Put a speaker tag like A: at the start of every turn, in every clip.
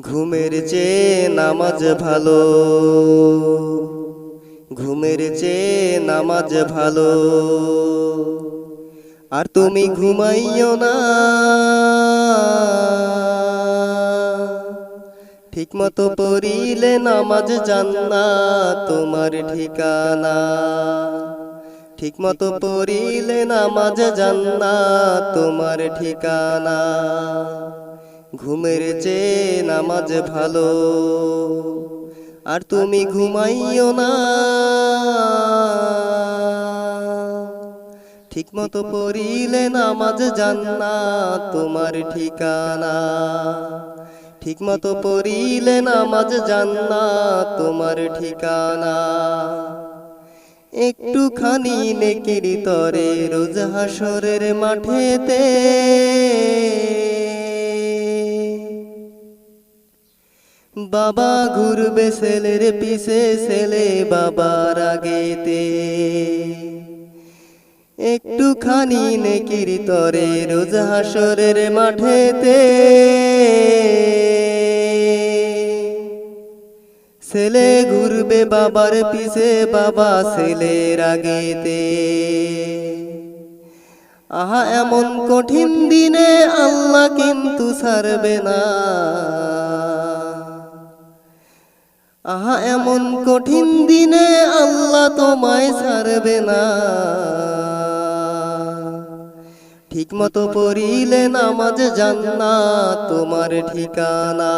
A: ঘুমের চেয়ে নামাজ ভালো। ঘুমের চেয়ে নামাজ ভালো। আর তুমি ঘুমাইও না। ঠিক মতো পড়িলে নামাজ জান্না তোমার ঠিকানা। ঠিক মতো পড়িলে নামাজ জান্না তোমার ঠিকানা। ঘুমের চেয়ে নামাজ ভালো। আর তুমি ঘুমাইও না। ঠিক মতো পড়িলে নামাজ জান্না তোমার ঠিকানা। ঠিক মতো পড়িলে নামাজ জান্না তোমার ঠিকানা। একটুখানি নেকির তরে রোজ হাসরের মাঠেতে বাবা ঘুরবে ছেলের পিছে, ছেলে বাবার আগেতে। একটুখানি নেকির তরে রোজ হাসরের মাঠেতে। ছেলে ঘুরবে বাবার পিছে, বাবা ছেলের আগেতে। আহা, এমন কঠিন দিনে আল্লাহ কিন্তু ছাড়বে না। আহা, এমন কঠিন দিনে আল্লাহ তোমায় ছাড়বে না। ঠিক মতো পড়িলে নামাজ জান্না তোমার ঠিকানা।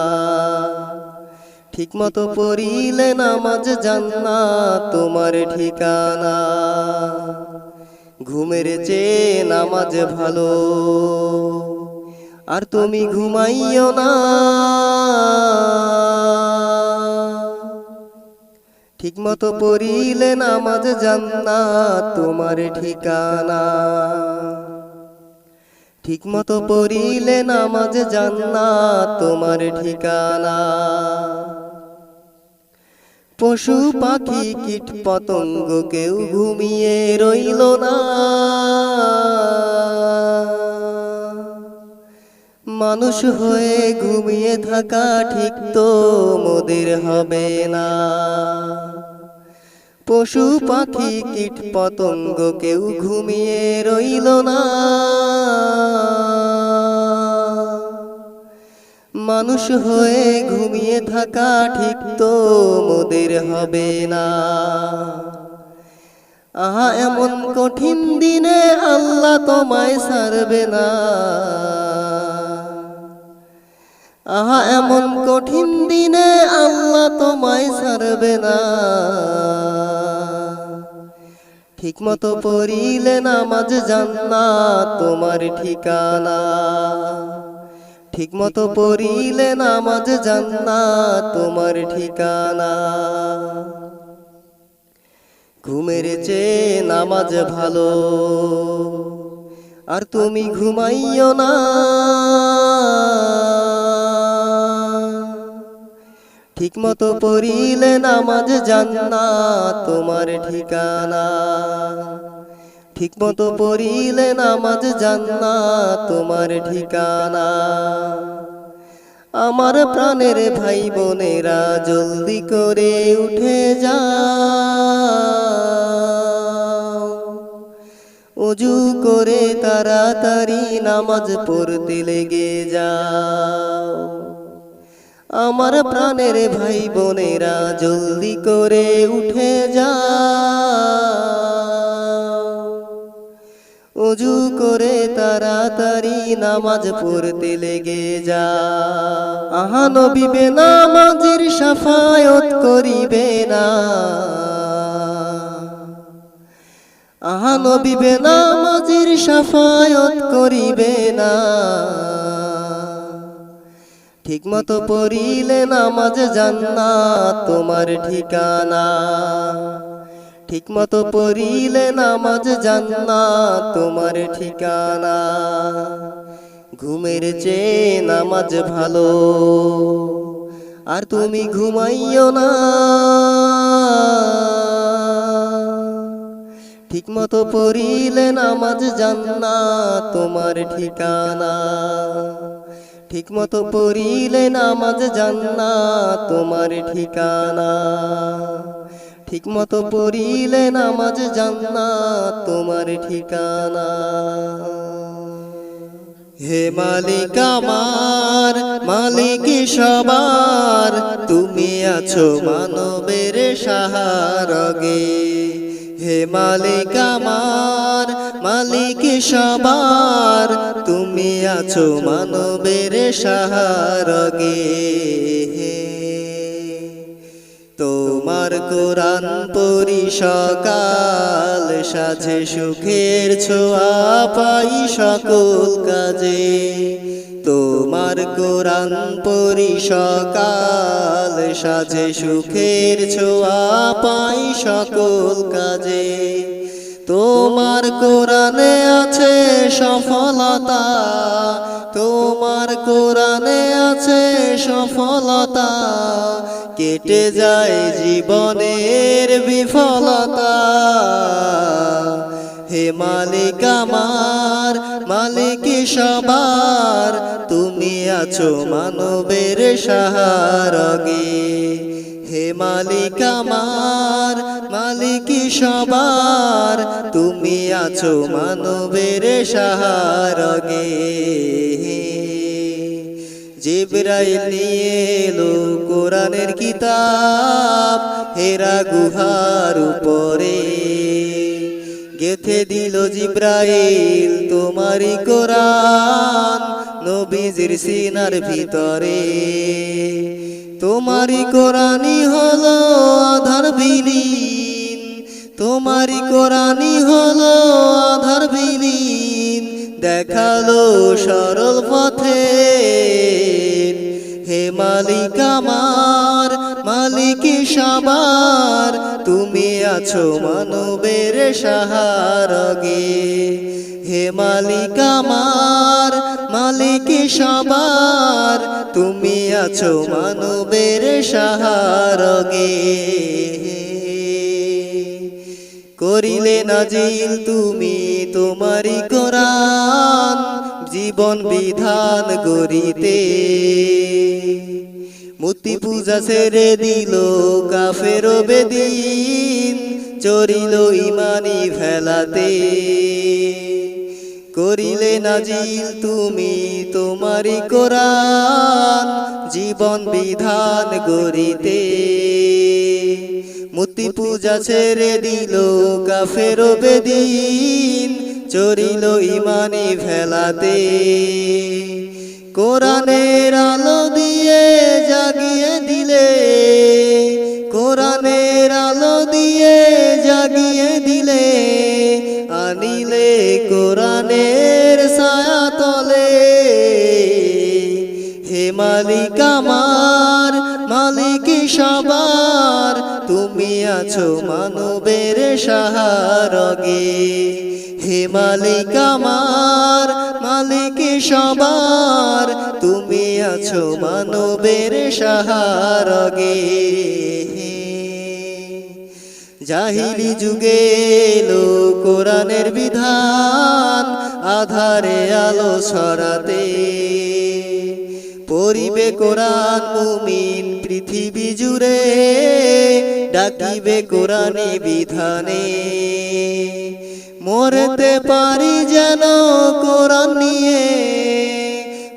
A: ঠিক মতো পড়িলে নামাজ জান্না তোমার ঠিকানা। ঘুমের চেয়ে নামাজ ভালো। আর তুমি ঘুমাইও না। ঠিক মতো পড়িলে নামাজ জান্না তোমার ঠিকানা। ঠিক মতো পড়িলে নামাজ জান্না তোমার ঠিকানা। পশু পাখি কীট পতঙ্গ কেউ ঘুমিয়ে রইল না। মানুষ হয়ে ঘুমিয়ে থাকা ঠিক তো, মোদের হবে না। পশু পাখি, কীট পতঙ্গ কেউ ঘুমিয়ে রইল না। মানুষ হয়ে ঘুমিয়ে থাকা ঠিক তো, মোদের হবে না। আহা, এমন কঠিন দিনে আল্লাহ তোমায় ছাড়বে না। আহা, এমন কঠিন দিনে আল্লাহ তোমায় ছাড়বে না। ঠিক মতো পড়িলে নামাজ জান্না তোমার ঠিকানা। ঠিক মতো পড়িলে নামাজ জান্না তোমার ঠিকানা। ঘুমের চেয়ে নামাজ ভালো। আর তুমি ঘুমাইও না। ঠিক মতো পড়িলে নামাজ জান্না তোমার ঠিকানা। ঠিক মতো পড়িলে নামাজ জান্না তোমার ঠিকানা। আমার প্রাণের ভাই বোনেরা জলদি করে উঠে যা অজু করে তাড়াতাড়ি নামাজ পড়তে লেগে যাও। আমার প্রাণের ভাই বোনেরা জলদি করে উঠে যা। উজু করে তাড়াতাড়ি নামাজ পড়তে লেগে যা। আহা নবীবে নামাজের সাফায়ত করিবে না। আহা নবীবে নামাজের সাফায়ত করিবে না। ঠিক মতো পড়িলে নামাজ জান্না তোমার ঠিকানা। ঠিক মতো পড়িলে নামাজ জান্না তোমার ঠিকানা। ঘুমের চেয়ে নামাজ ভালো, আর তুমি ঘুমাইও না। ঠিক মতো পড়িলে নামাজ জান্না তোমার ঠিকানা। ঠিক মতো পড়িলে নামাজ জান্না তোমার ঠিকানা। ঠিক মতো পড়িলে নামাজ জান্না তোমার ঠিকানা। হে মালিক আমার, মালিক সবার, তুমি আছো মানবের সাহারগে। হে মালিক আমার, মালিক সবার, তুমি আছো মানবের সাহারগে। তোমার কোরআন পরি সকাল, সাজে সুখের ছোঁয়া পাই সকল কাজে। তোমার কোরআন পরি সকাল, সাজে সুখের ছোঁয়া পাই সকল কাজে। তোমার কোরআনে আছে সফলতা, তোমার কোরআনে আছে সফলতা, কেটে যায় জীবনের বিফলতা। হে মালিক আমার, মালিক সবার, তুমি আছো মানবের সাহারগে হে মালিক আমার সবার, তুমি আছো মানবের সাহারগে জিব্রাইল নিয়ে এলো কোরআনের কিতাব, হেরা গুহার উপরে। গেথে দিল জিব্রাইল, তোমারই কোরআন নবীজির সিনার ভিতরে। তোমারই কোরআনই হলো আধার বিলীন তোমারই কোরআনই হলো আধার বিলীন, দেখাল সরল পথে। হে মালিক আমার, মালিক সবার, তুমি আছো মানবের সাহারগে। হে মালিক আমার, মালিক সবার, তুমি আছো মানবের সাহারগে। করিলে নাজিল তুমি তোমারি কোরআন। জীবন বিধান গরিতে মূর্তি পূজা ছেড়ে দিল কাফের বেদিন। চরিল ইমানি ফেলাতে। করিলে নাজিল তুমি তোমারি কোরআন। জীবন বিধান গরিতে মূর্তি পূজা ছেড়ে দিল কাফের বেদিন। চরিল ইমানি ফেলাতে। কোরআনের আলো দিয়ে জাগিয়ে দিলে। কোরআনের আলো দিয়ে জাগিয়ে দিলে। আনিলে কোরআনের ছায়া তলে। হে মালিক আমার মালিক সবার তুমি আছো মানবের সাহারগে। হে মালিক আমার, মালিক সবার, তুমি আছো মানবের সাহারগে। জাহিলি যুগে এলো কোরআনের বিধান, আধারে আলো ছড়াতে। পরিবে কোরআন মুমিন পৃথিবী জুড়ে ডাকিবে কোরআনি বিধানে। মরতে পারি যেন কোরআন নিয়ে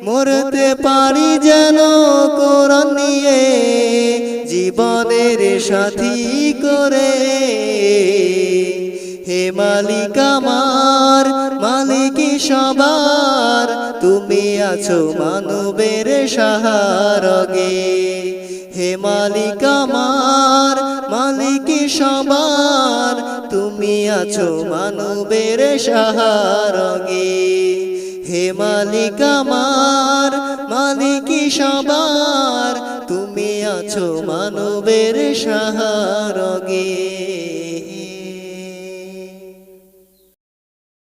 A: মরতে পারি যেন কোরআন নিয়ে জীবনের সাথী করে। হে মালিক আমার, মালিক সবার, তুমি আছো মানবের সাহারগে। হে মালিক আমার, মালিক সবার, তুমি আছো মানবের সাহারগে। হে মালিক আমার, মালিক সবার, তুমি আছো মানবের সাহারগে।